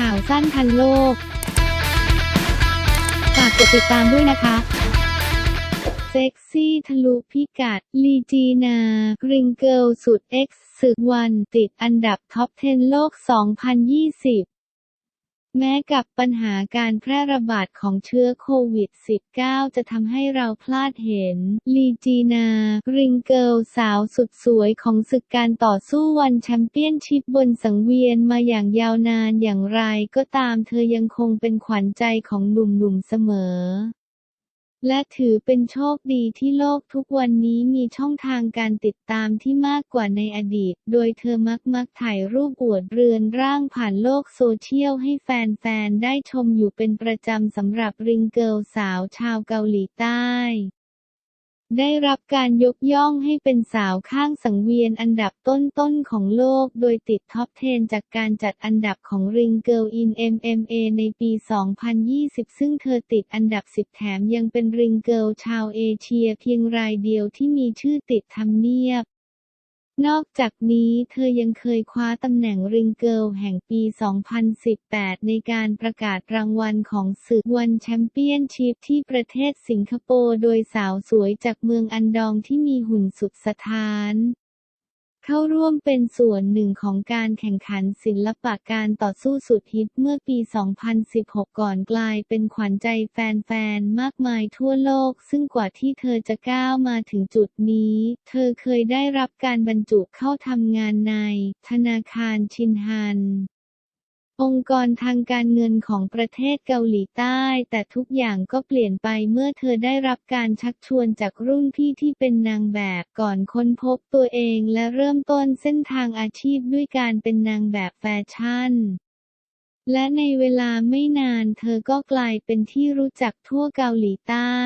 ข่าวสั้นทันโลก ฝากกดติดตามด้วยนะคะ เซ็กซี่ทะลุพิกัด ลีจีนา กริงเกิลสุดเอ็กซ์ศึกวันติดอันดับท็อป 10 โลก 2020 แม้กับปัญหาการแพร่ระบาดของเชื้อโควิด -19 จะทำให้เราพลาดเห็น ลีจีนา ริงเกิลสาวสุดสวยของศึกการต่อสู้วันแชมเปี้ยนชิพบนสังเวียนมาอย่างยาวนานอย่างไรก็ตามเธอยังคงเป็นขวัญใจของหนุ่มๆเสมอ และถือเป็นโชคดีที่โลกทุกวันนี้มีช่องทางการติดตามที่มากกว่าในอดีต โดยเธอมักมักถ่ายรูปอวดเรือนร่างผ่านโลกโซเชียลให้แฟนๆ ได้ชมอยู่เป็นประจำสำหรับริงเกิลสาวชาวเกาหลีใต้ ได้รับการยกย่องให้เป็นสาวข้างสังเวียนอันดับต้นๆของโลก โดยติดท็อป 10 จากการจัดอันดับของ Ring Girl in MMA ในปี 2020 ซึ่งเธอติดอันดับ 10 แถมยังเป็น Ring Girl ชาวเอเชียเพียงรายเดียวที่มีชื่อติดทำเนียบ นอกจากนี้เธอยังเคยคว้าตำแหน่งริงเกิลแห่งปี 2018 ในการประกาศรางวัลของศึกวันแชมเปี้ยนชิพที่ประเทศสิงคโปร์โดยสาวสวยจากเมืองอันดองที่มีหุ่นสุดสถาน เข้าร่วมเป็นส่วนหนึ่งของการแข่งขันศิลปะการต่อสู้สุดฮิตเมื่อปี 2016 ก่อนกลายเป็นขวัญใจแฟนๆ มากมายทั่วโลก ซึ่งกว่าที่เธอจะก้าวมาถึงจุดนี้ เธอเคยได้รับการบรรจุเข้าทำงานใน ธนาคารชินฮัน องค์กรทางการเงินของประเทศเกาหลีใต้ แต่ทุกอย่างก็เปลี่ยนไปเมื่อเธอได้รับการชักชวนจากรุ่นพี่ที่เป็นนางแบบก่อนค้นพบตัวเองและเริ่มต้นเส้นทางอาชีพด้วยการเป็นนางแบบแฟชั่น และในเวลาไม่นานเธอก็กลายเป็นที่รู้จักทั่วเกาหลีใต้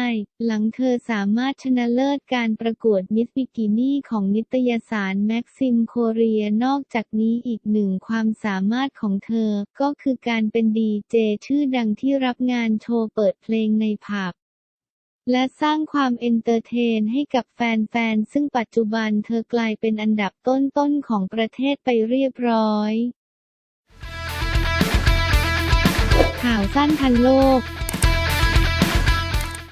หลังเธอสามารถชนะเลิศการประกวดมิสบิกินี่ของนิตยสารแม็กซิมโคเรียนอกจากนี้อีกหนึ่งความสามารถของเธอ ก็คือการเป็นดีเจชื่อดังที่รับงานโชว์เปิดเพลงในผับและสร้างความเอนเตอร์เทนให้กับแฟนๆ ซึ่งปัจจุบันเธอกลายเป็นอันดับต้นๆ ของประเทศไปเรียบร้อย ข่าวสั้นทันโลก